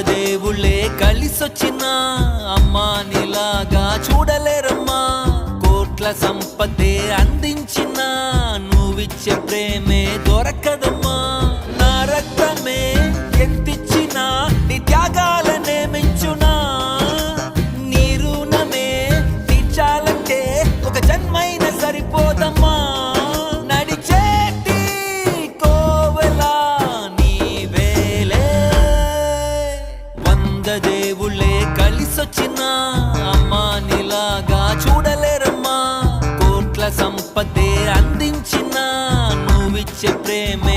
దేవుళ్ళే కలిసొచ్చిన అమ్మా నీలాగా చూడలేరమ్మా. కోట్ల సంపదే అందించిన నువ్విచ్చే ప్రేమే దొరకదమ్మా. దేవుళ్ళే కలిసొచ్చిన అమ్మా నిలాగా చూడలేరమ్మా. కోట్ల సంపదే అందించిన నువ్విచ్చే ప్రేమే